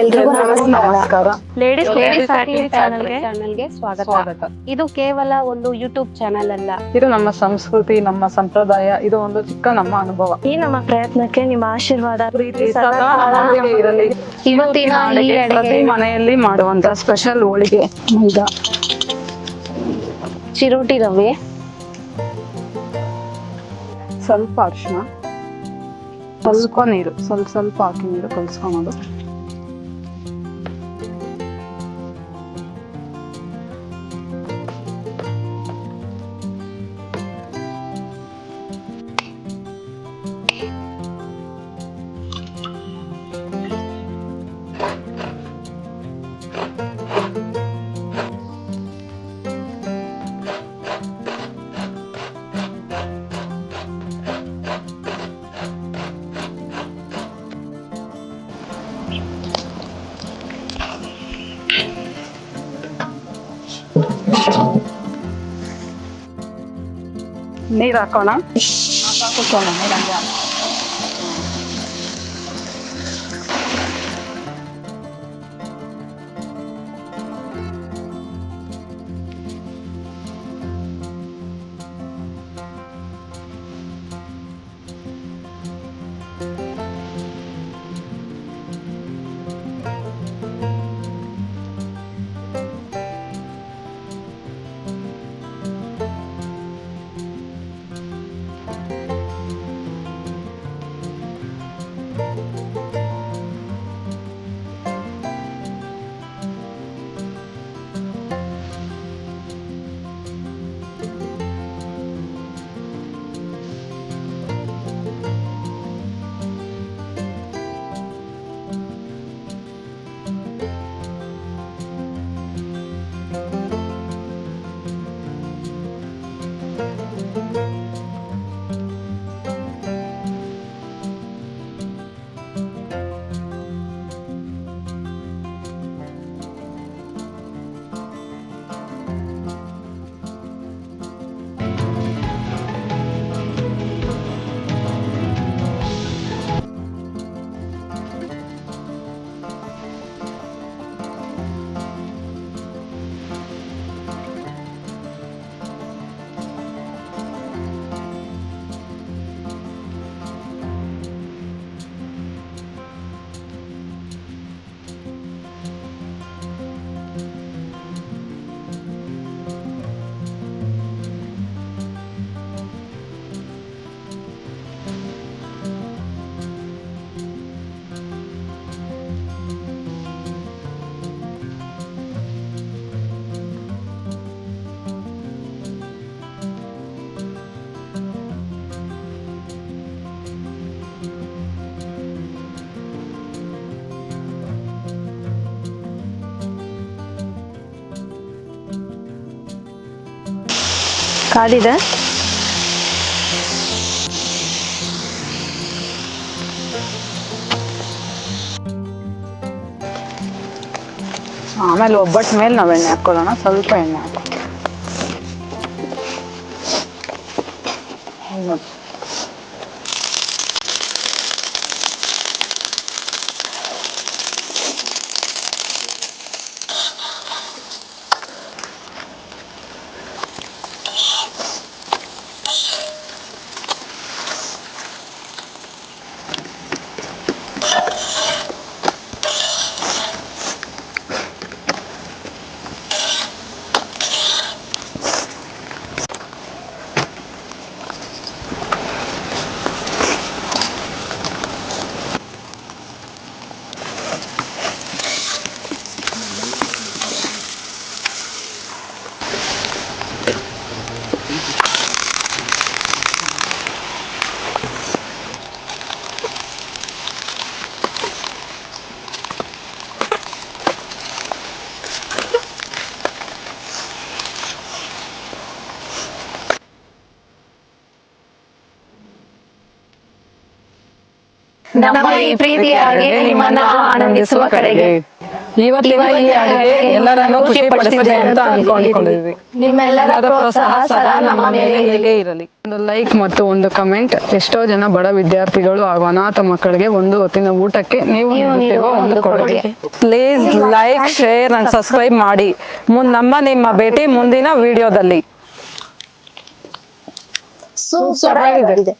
ಎಲ್ರಿಗೂ ನಮಸ್ಕಾರ. Ladies ladies ಚಾನಲ್ಗೆ ಚಾನಲ್ಗೆ ಸ್ವಾಗತ. ಸ್ವಾಗತ. ಇದು ಕೇವಲ ಒಂದು ಯೂಟ್ಯೂಬ್ ಚಾನಲ್ ಅಲ್ಲ. ಇದು ನಮ್ಮ ಸಂಸ್ಕೃತಿ ನಮ್ಮ ಸಂಪ್ರದಾಯ ಇದು ಒಂದು ಚಿಕ್ಕ ನಮ್ಮ ಅನುಭವ. ಈ ನಮ್ಮ ಪ್ರಯತ್ನಕ್ಕೆ ನಿಮ್ಮ ಆಶೀರ್ವಾದ. ಪ್ರೀತಿ ಸದಾ ಇರಲಿ. ಇವತ್ತಿನ ಈ ಅಡುಗೆ. ಮನೆಯಲ್ಲಿ ಮಾಡುವಂತ ಸ್ಪೆಷಲ್ ಹೋಳಿಗೆ. ಈಗ ಚಿರೋಟಿ ರವೆ. ಸ್ವಲ್ಪ ಅರಿಶಿನ ಸ್ವಲ್ಪ ನೀರು ಸ್ವಲ್ಪ ಸ್ವಲ್ಪ ಹಾಕಿ ನೀರು ಕಲ್ಸ್ಕೊಳೋದು. ನೀರ್ ಹಾಕೋಣ ಹಾಕೋಣ ನೀರ್ ಹಂಗೆ ಹಾಕು. ಕಾದಿದೆ ಆಮೇಲೆ ಒಬ್ಬಟ್ಟು ಮೇಲೆ ನಾವು ಎಣ್ಣೆ ಹಾಕೊಳ್ಳೋಣ ಸ್ವಲ್ಪ ಎಣ್ಣೆ ಹಾಕೋ ನಮ್ಮ ಈ ಪ್ರೀತಿಯ ನಿಮ್ಮನ್ನ ಆನಂದಿಸುವ ಕಡೆಗೆ ಇವತ್ತಿನ ಈ ಅಡುಗೆ ಎಲ್ಲರನ್ನೂ ಖುಷಿ ಪಡಿಸಿದೆ ಅಂತ ಅನ್ಕೊಂಡಿದ್ವಿ ನಿಮ್ಮೆಲ್ಲರ ಪ್ರೋತ್ಸಾಹ ಸದಾ ನಮ್ಮ ಮೇಲೆ ಹೀಗೆ ಇರಲಿ ಒಂದು ಲೈಕ್ ಮತ್ತು ಒಂದು ಕಮೆಂಟ್ ಎಷ್ಟೋ ಜನ ಬಡ ವಿದ್ಯಾರ್ಥಿಗಳು ಹಾಗೂ ಅನಾಥ ಮಕ್ಕಳಿಗೆ ಒಂದು ಹೊತ್ತಿನ ಊಟಕ್ಕೆ ನೀವು ನೀಡುತ್ತಿರುವ ಒಂದು ಕೊಡುಗೆ please like share and subscribe ಮಾಡಿ ಮುನ್ ನಮ್ಮ ನಿಮ್ಮ ಭೇಟಿ ಮುಂದಿನ ವಿಡಿಯೋದಲ್ಲಿ ಸೂಪರ್ ಆಗಿದೆ